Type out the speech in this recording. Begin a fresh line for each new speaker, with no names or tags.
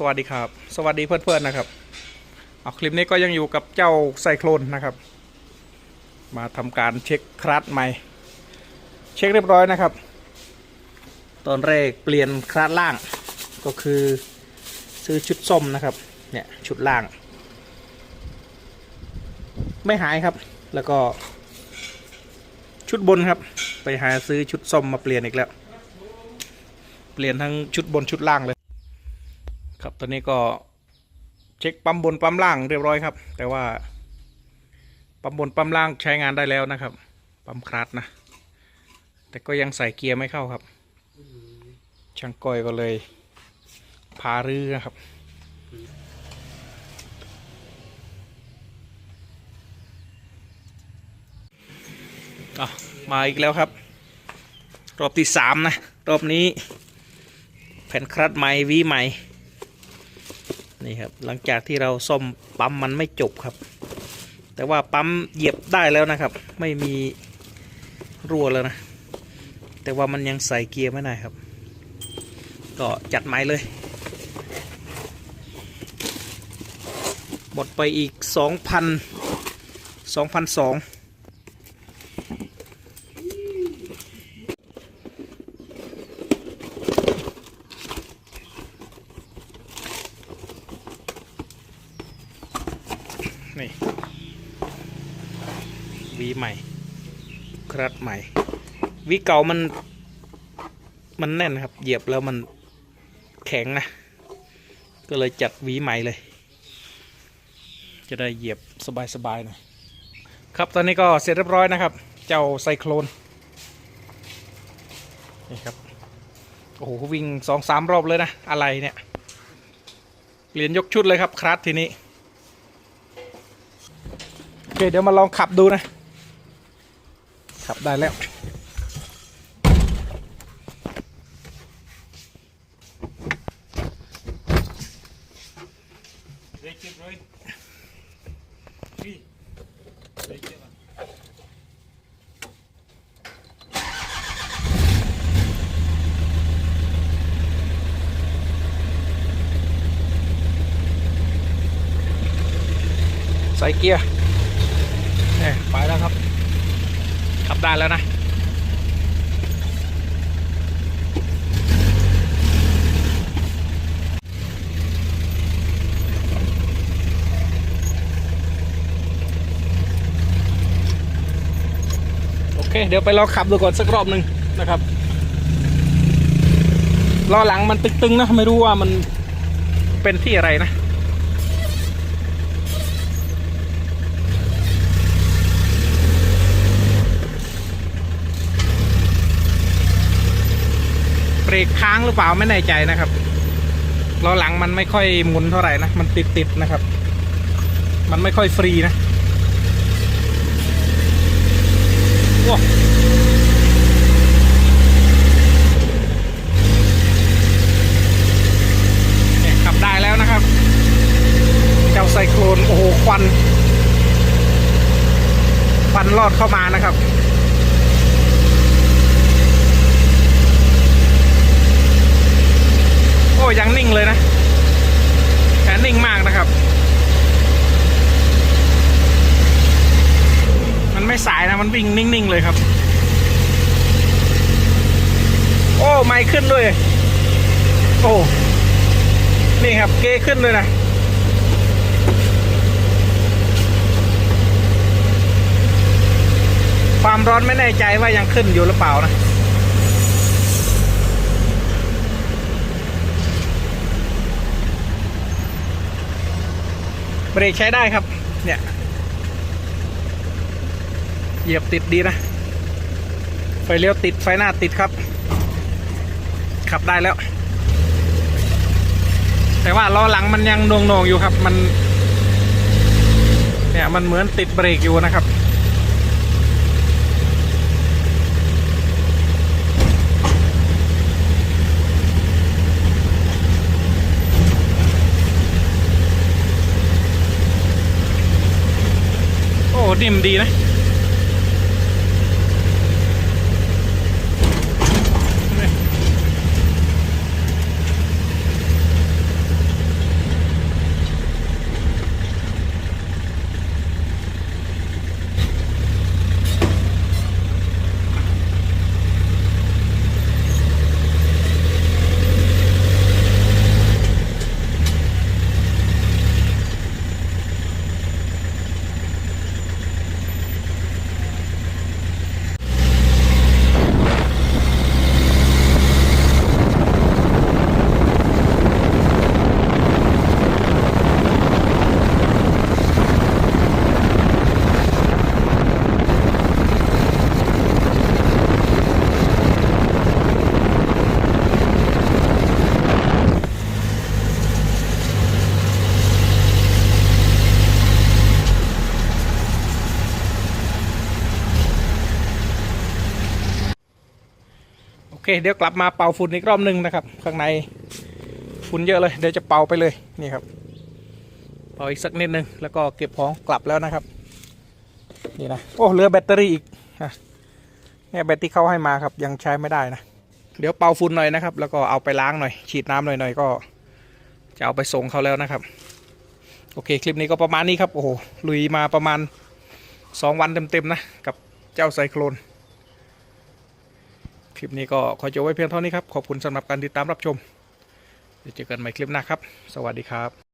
สวัสดีครับ สวัสดีเพื่อนๆนะครับเอาคลิปนี้ก็ยังอยู่กับเจ้าไซโคลนนะครับ มาทำการเช็คคลัตช์ใหม่ เช็คเรียบร้อยนะครับ ตอนแรกเปลี่ยนคลัตช์ล่างก็คือซื้อชุดส้มนะครับเนี่ยชุดล่าง ไม่หายครับ แล้วก็ชุดบนครับ ไปหาซื้อชุดส้มมาเปลี่ยนอีกแล้ว เปลี่ยนทั้งชุดบนชุดล่างเลย ครับตอนนี้ก็เช็คปั๊มบนปั๊มล่างเรียบร้อยครับ แต่ว่าปั๊มบนปั๊มล่างใช้งานได้แล้วนะครับ ปั๊มคลัตนะ แต่ก็ยังใส่เกียร์ไม่เข้าครับ ช่างก้อยก็เลย พารื้อนะครับมาอีกแล้วครับ รอบที่สามนะ รอบนี้ แผ่นคลัตใหม่วีใหม่ นี่ครับหลังจากที่เราซ่อมปั๊มมันไม่จบครับ แต่ว่าปั๊มเหยียบได้แล้วนะครับ ไม่มีรั่วแล้วนะ แต่ว่ามันยังใส่เกียร์ไม่ได้ครับ ก็จัดใหม่เลย หมดไปอีก 2,000 2,200 นี่วีใหม่ ครัดใหม่ วีเก่ามัน มันแน่นครับ เหยียบแล้วมันแข็งนะ ก็เลยจัดวีใหม่เลย จะได้เหยียบสบายๆหน่อยครับตอนนี้ก็เสร็จเรียบร้อยนะครับ เจ้าไซโคลนนี่ครับโอ้โหวิ่งสองสามรอบเลยนะ อะไรเนี่ยเปลี่ยนยกชุดเลยครับครัดทีนี้ เคเดี๋ยวมาลองขับดูนะ ขับได้แล้วใส่เกียร์ ไปแล้วครับขับได้แล้วนะโอเคเดี๋ยวไปลองขับดูก่อนสักรอบหนึ่งนะครับล้อหลังมันตึงๆนะ ไม่รู้ว่ามันเป็นที่อะไรนะ รกค้างหรือเปล่าไม่แน่ใจนะครับล้อหลังมันไม่ค่อยหมุนเท่าไหร่นะ มันติดติดๆนะครับ มันไม่ค่อยฟรีนะโอ้ขับได้แล้วนะครับ เจ้าไซโคลนโอ้โหควัน ควันลอดเข้ามานะครับ โอ้ยังนิ่ง เลยนะแขนนิ่งมากนะครับ มันไม่สายนะ มันวิ่งนิ่งๆเลยครับ โอ้ไม่ขึ้นด้วย โอ้ นี่ครับ เกขึ้นเลยนะความร้อนไม่แน่ใจว่ายังขึ้นอยู่หรือเปล่านะ เบรกใช้ได้ครับ เนี่ย เหยียบติดดีนะ ไฟเลี้ยวติดไฟหน้าติดครับ ขับได้แล้ว แต่ว่าล้อหลังมันยังนองๆอยู่ครับ มัน เนี่ยมันเหมือนติดเบรกอยู่นะครับ ถนี่มดีนะ เคเดี๋ยวกลับมาเป่าฝุ่นอีกรอบหนึ่งนะครับ ข้างในฝุ่นเยอะเลยเดี๋ยวจะเป่าไปเลยนี่ครับเป่าอีกสักนิดนึงแล้วก็เก็บของกลับแล้วนะครับนี่นะโอ้เหลือแบตเตอรี่อีกนะเนี่ยแบตที่เขาให้มาครับยังใช้ไม่ได้นะเดี๋ยวเป่าฝุ่นหน่อยนะครับ แล้วก็เอาไปล้างหน่อย ฉีดน้ำหน่อยๆก็จะเอาไปส่งเขาแล้วนะครับ โอเค คลิปนี้ก็ประมาณนี้ครับ โอ้โหลุยมาประมาณ 2 วันเต็มๆนะ กับเจ้าไซโคลน คลิปนี้ก็ขอจบไว้เพียงเท่านี้ครับ ขอบคุณสำหรับการติดตามรับชมเดี๋ยวเจอกันใหม่คลิปหน้าครับ สวัสดีครับ